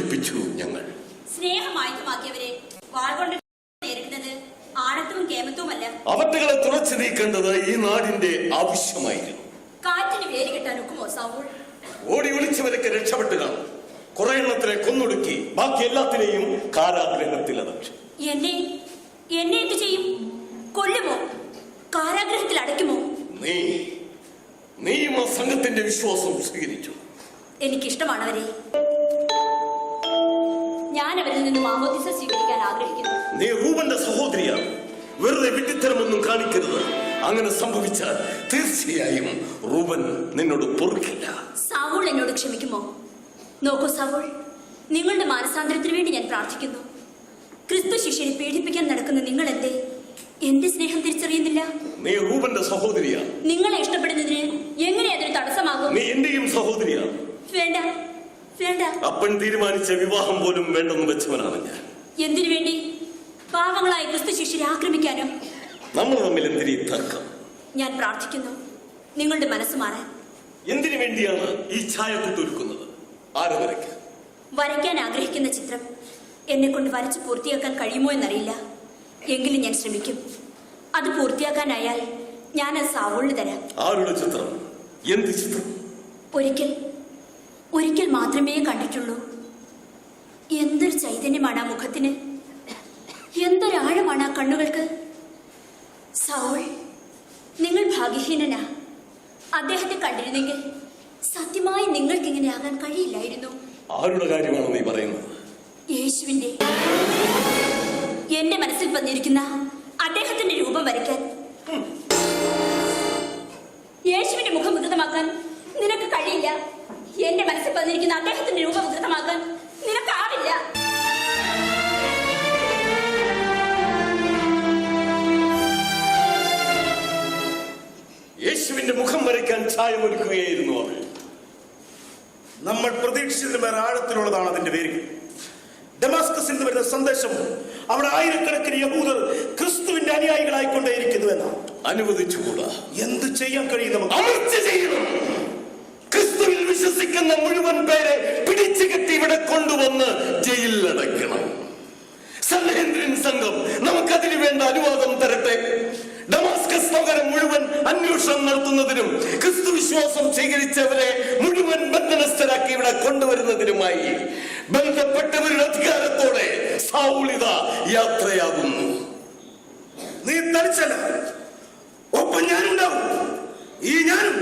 പീഡിപ്പിച്ചു ഞങ്ങൾ സ്നേഹമായുധമാക്കിയവരെ ശല്യത്തിൽ നിന്നും നേരിടുന്നത് ഞങ്ങൾ കേമത്വവുമല്ല അവറ്റകളെ തുറച്ചു നീക്കേണ്ടത് ഈ നാടിന്റെ ആവശ്യമായിരുന്നു. കാറ്റിന് വേര് കെട്ടാൻ ഒക്കുമോ ഓടി ഒളിച്ചവരൊക്കെ രക്ഷപ്പെട്ടു കാണും. കുറെ എണ്ണത്തിനെ കൊന്നൊടുക്കി ബാക്കി എല്ലാത്തിനെയും കാരാഗ്രഹത്തിൽ അടച്ചു. എന്നെ എന്നെ എന്ത് ചെയ്യും? കൊല്ലുമോ? കാരാഗ്രഹത്തിൽ അടയ്ക്കുമോ? നീ നീയും ആ സംഘത്തിന്റെ വിശ്വാസം സ്വീകരിച്ചു. എനിക്കിഷ്ടമാണ് അവരെ. ഞാൻ അവരിൽ നിന്ന് മാമോദിസ സ്വീകരിക്കാൻ ആഗ്രഹിക്കുന്നു. നീ റൂബന്റെ സഹോദരിയാണ് വെറുതെ വിട്ടിത്തരമൊന്നും കാണിക്കരുത്. അങ്ങനെ സംഭവിച്ചാൽ തീർച്ചയായും റൂബൻ നിന്നോട് പൊറുക്കില്ല. സാവൂൾ എന്നോട് ക്ഷമിക്കുമോ? നോക്കൂ സാവൂൾ നിങ്ങളുടെ മാനസാന്തരത്തിന് വേണ്ടി ഞാൻ പ്രാർത്ഥിക്കുന്നു. ക്രിസ്തു ശിഷ്യനെ പീഡിപ്പിക്കാൻ നടക്കുന്ന നിങ്ങൾ എന്തേ എന്റെ സ്നേഹം തിരിച്ചറിയുന്നില്ല? നീ റൂബന്റെ സഹോദരിയാണ് നിങ്ങളെ ഇഷ്ടപ്പെടുന്നതിന് എങ്ങനെ അതൊരു തടസ്സമാകും? നീ എന്റെയും സഹോദരിയാണ് വേണ്ട വേണ്ട. അപ്പൻ തീരുമാനിച്ച വിവാഹം പോലും വേണ്ടെന്ന് വെച്ചവനാണ് ഞാൻ. എന്തിനു വേണ്ടി? പാവങ്ങളായ ക്രിസ്തു ശിഷ്യരെ ആക്രമിക്കാനോ? നമ്മൾ തമ്മിൽ എന്തിനീ തർക്കം? ഞാൻ പ്രാർത്ഥിക്കുന്നു നിങ്ങളുടെ മനസ്സ് മാറാൻ. എന്തിനു വേണ്ടിയാണ് ഈ ഛായക്കുത്തൊരുക്കുന്നത് ആര് വരയ്ക്കാൻ? വരയ്ക്കാൻ ആഗ്രഹിക്കുന്ന ചിത്രം എന്നെ കൊണ്ട് വരച്ച് പൂർത്തിയാക്കാൻ കഴിയുമോ എന്നറിയില്ല. എങ്കിലും ഞാൻ ശ്രമിക്കും. അത് പൂർത്തിയാക്കാനായാൽ ഞാൻ അത് സാവോളിന് തരാം. ആരുടെ ചിത്രം? എന്ത് ചിത്രം? ഒരിക്കൽ ഒരിക്കൽ മാത്രമേ കണ്ടിട്ടുള്ളൂ. എന്തൊരു ചൈതന്യമാണ് ആ മുഖത്തിന്. എന്തൊരാഴമാണ് ആ കണ്ണുകൾക്ക്. സൗൾ നിങ്ങൾ ഭാഗ്യഹീനനാ. അദ്ദേഹത്തെ കണ്ടിരുന്നെങ്കിൽ സത്യമായി നിങ്ങൾക്ക് ഇങ്ങനെ ആകാൻ കഴിയില്ലായിരുന്നു. ആരുടെ കാര്യമാണ് നീ പറയുന്നത്? യേശുവിന്റെ എന്റെ മനസ്സിൽ വന്നിരിക്കുന്ന അദ്ദേഹത്തിന്റെ രൂപം വരയ്ക്കാൻ. യേശുവിന്റെ മുഖം വികൃതമാക്കാൻ നിനക്ക് കഴിയില്ല. എന്റെ മനസ്സിൽ വന്നിരിക്കുന്ന അദ്ദേഹത്തിന്റെ രൂപം ഉദൃതമാക്കാൻ നിനക്കാവില്ല യേശുവിന്റെ മുഖം വരയ്ക്കാൻ ചായമൊരുക്കുകയായിരുന്നു അവൾ നമ്മൾ പ്രതീക്ഷിച്ചതിന് വേറെ ആഴത്തിലുള്ളതാണ് അതിന്റെ പേര്. ഡെമാസ്കസിൽ നിന്ന് വരുന്ന സന്ദേശം അവിടെ ആയിരക്കണക്കിന് യഹൂദർ ക്രിസ്തുവിന്റെ അനുയായികളായിക്കൊണ്ടേയിരിക്കുന്നു എന്നാണ്. അനുവദിച്ചുകൂടാ. എന്ത് ചെയ്യാൻ കഴിയും നമുക്ക്? അമർച്ച ചെയ്യണം. വിശ്വസിക്കുന്ന മുഴുവൻ പേരെ പിടിച്ചു കെട്ടി ഇവിടെ കൊണ്ടുവന്ന് ജയിലിലടയ്ക്കണം സൻഹേന്ദ്രൻ സംഘം നമുക്കതിന് വേണ്ട അനുവാദം തരട്ടെ. ഡമാസ്കസ് നഗരം മുഴുവൻ അന്വേഷണം നടത്തുന്നതിനും ക്രിസ്തു വിശ്വാസം സ്വീകരിച്ചവരെ മുഴുവൻ ബന്ധനസ്ഥരാക്കി ഇവിടെ കൊണ്ടുവരുന്നതിനുമായി ബന്ധപ്പെട്ടവരുടെ അധികാരത്തോടെ സൗളിത യാത്രയാകുന്നു. നീ തളിച്ചല്ല ഒപ്പം ഞാനുണ്ടാവും. ഈ ഞാനും